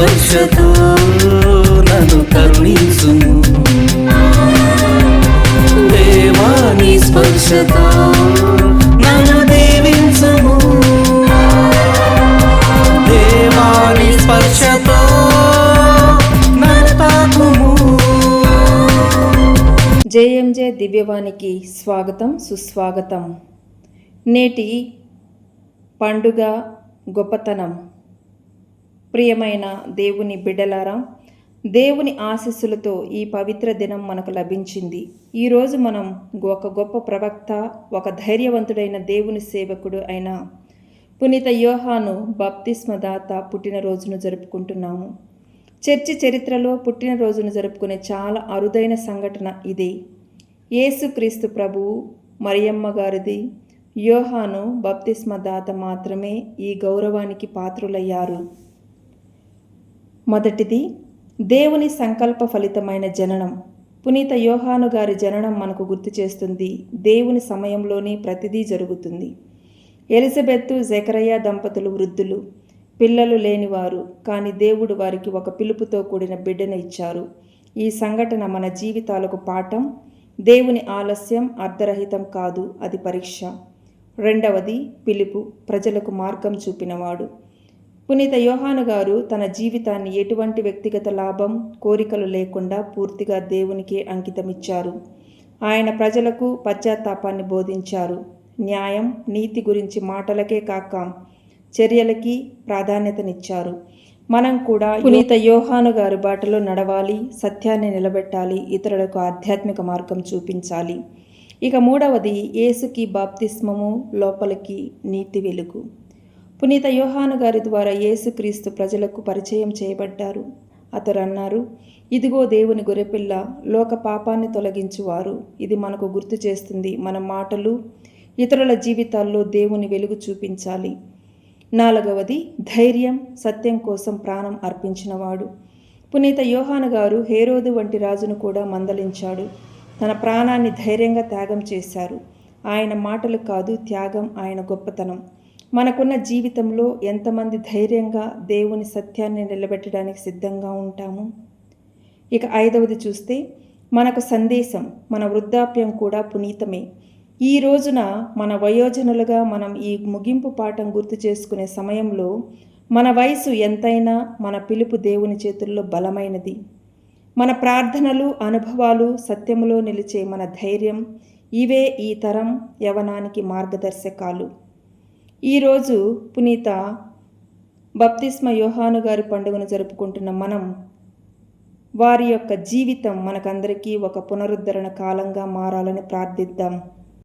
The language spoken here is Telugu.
స్పర్శతో నన్ను కరుణించుము. దేవా నీ స్పర్శతో నన్ను దీవించుము. దేవా నీ స్పర్శతో నన్ను తాకుము. జేఎంజే దివ్యవానికి స్వాగతం సుస్వాగతం. నేటి పండుగ గొప్పతనం. ప్రియమైన దేవుని బిడ్డలారా దేవుని ఆశీస్సులతో ఈ పవిత్ర దినం మనకు లభించింది. ఈరోజు మనం ఒక గొప్ప ప్రవక్త ఒక ధైర్యవంతుడైన దేవుని సేవకుడు అయిన పునీత యోహాను బప్తిస్మదాత పుట్టినరోజును జరుపుకుంటున్నాము. చర్చి చరిత్రలో పుట్టినరోజును జరుపుకునే చాలా అరుదైన సంఘటన ఇది. యేసుక్రీస్తు ప్రభువు మరియమ్మ గారిది యోహాను బప్తిస్మ దాత మాత్రమే ఈ గౌరవానికి పాత్రులయ్యారు. మొదటిది దేవుని సంకల్ప ఫలితమైన జననం. పునీత యోహాను గారి జననం మనకు గుర్తు చేస్తుంది దేవుని సమయంలోనే ప్రతిదీ జరుగుతుంది. ఎలిజబెత్తు జకరయ్య దంపతులు వృద్ధులు పిల్లలు లేనివారు కానీ దేవుడు వారికి ఒక పిలుపుతో కూడిన బిడ్డను ఇచ్చారు. ఈ సంఘటన మన జీవితాలకు పాఠం దేవుని ఆలస్యం అర్ధరహితం కాదు అది పరీక్ష. రెండవది పిలుపు ప్రజలకు మార్గం చూపినవాడు. పునీత యోహాను గారు తన జీవితాన్ని ఎటువంటి వ్యక్తిగత లాభం కోరికలు లేకుండా పూర్తిగా దేవునికి అంకితమిచ్చారు. ఆయన ప్రజలకు పశ్చాత్తాపాన్ని బోధించారు. న్యాయం నీతి గురించి మాటలకే కాక చర్యలకి ప్రాధాన్యతనిచ్చారు. మనం కూడా పునీత యోహాను గారి బాటలో నడవాలి సత్యాన్ని నిలబెట్టాలి ఇతరులకు ఆధ్యాత్మిక మార్గం చూపించాలి. ఇక మూడవది ఏసుకి బాప్తిస్మము లోపలికి నీతి వెలుగు. పునీత యోహాను గారి ద్వారా యేసుక్రీస్తు ప్రజలకు పరిచయం చేయబడ్డారు. అతడు అన్నారు ఇదిగో దేవుని గొర్రెపిల్ల లోక పాపాన్ని తొలగించువారు. ఇది మనకు గుర్తు చేస్తుంది. మన మాటలు ఇతరుల జీవితాల్లో దేవుని వెలుగు చూపించాలి. నాలుగవది ధైర్యం సత్యం కోసం ప్రాణం అర్పించినవాడు. పునీత యోహాను గారు హేరోదు వంటి రాజును కూడా మందలించాడు. తన ప్రాణాన్ని ధైర్యంగా త్యాగం చేశారు. ఆయన మాటలు కాదు త్యాగం ఆయన గొప్పతనం. మనకున్న జీవితంలో ఎంతమంది ధైర్యంగా దేవుని సత్యాన్ని నిలబెట్టడానికి సిద్ధంగా ఉంటాము? ఇక ఐదవది చూస్తే మనకు సందేశం మన వృద్ధాప్యం కూడా పునీతమే. ఈ రోజున మన వయోజనులుగా మనం ఈ ముగింపు పాఠం గుర్తు చేసుకునే సమయంలో మన వయసు ఎంతైనా మన పిలుపు దేవుని చేతుల్లో బలమైనది. మన ప్రార్థనలు అనుభవాలు సత్యములో నిలిచే మన ధైర్యం ఇవే ఈ తరం యవనానికి మార్గదర్శకాలు. ఈరోజు పునీత బప్తిస్మ యోహాను గారి పండుగను జరుపుకుంటున్న మనం వారి యొక్క జీవితం మనకందరికీ ఒక పునరుద్ధరణ కాలంగా మారాలని ప్రార్థిద్దాం.